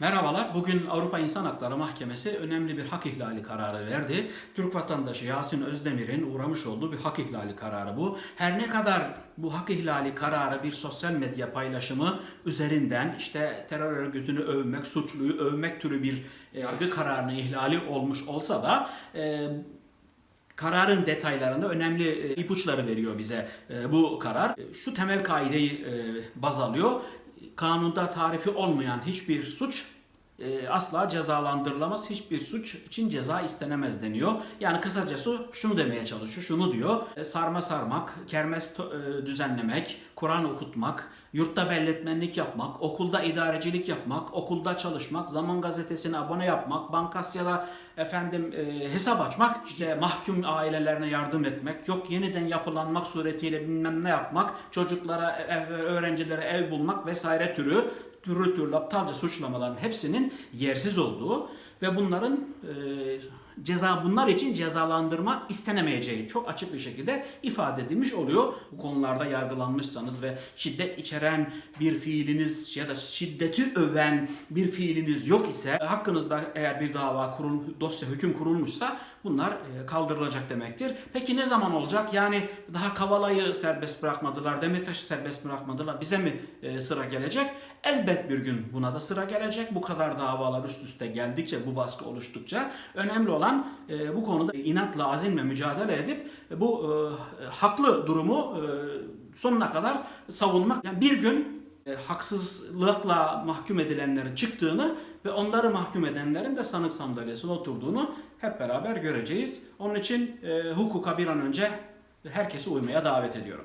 Merhabalar. Bugün Avrupa İnsan Hakları Mahkemesi önemli bir hak ihlali kararı verdi. Türk vatandaşı Yasin Özdemir'in uğramış olduğu bir hak ihlali kararı bu. Her ne kadar bu hak ihlali kararı bir sosyal medya paylaşımı üzerinden işte terör örgütünü övmek, suçluyu övmek türü bir e, yargı kararının ihlali olmuş olsa da e, kararın detaylarında önemli e, ipuçları veriyor bize e, bu karar. Şu temel kaideyi baz alıyor. Kanunda tarifi olmayan hiçbir suç e, asla cezalandırılamaz. Hiçbir suç için ceza istenemez deniyor. Yani kısacası şunu demeye çalışıyor. Şunu diyor. e, Sarma sarmak, kermes e, düzenlemek, Kur'an okutmak, yurtta belletmenlik yapmak, okulda idarecilik yapmak, okulda çalışmak, Zaman Gazetesi'ne abone yapmak, Bankasya'da efendim e, hesap açmak, işte mahkum ailelerine yardım etmek, yok yeniden yapılanmak suretiyle bilmem ne yapmak, çocuklara, ev- öğrencilere ev bulmak vesaire türü türlü türlü aptalca suçlamaların hepsinin yersiz olduğu ve bunların e, ceza bunlar için cezalandırma istenemeyeceği çok açık bir şekilde ifade edilmiş oluyor. Bu konularda yargılanmışsanız ve şiddet içeren bir fiiliniz ya da şiddeti öven bir fiiliniz yok ise hakkınızda eğer bir dava kurul dosya hüküm kurulmuşsa bunlar e, kaldırılacak demektir. Peki ne zaman olacak? Yani daha Kavala'yı serbest bırakmadılar, Demirtaş'ı serbest bırakmadılar. Bize mi e, sıra gelecek? Elbet bir gün buna da sıra gelecek. Bu kadar davalar üst üste geldikçe, bu baskı oluştukça önemli olan e, bu konuda inatla, azimle mücadele edip e, bu e, haklı durumu e, sonuna kadar savunmak. Yani bir gün e, haksızlıkla mahkum edilenlerin çıktığını ve onları mahkum edenlerin de sanık sandalyesine oturduğunu hep beraber göreceğiz. Onun için e, hukuka bir an önce herkesi uymaya davet ediyorum.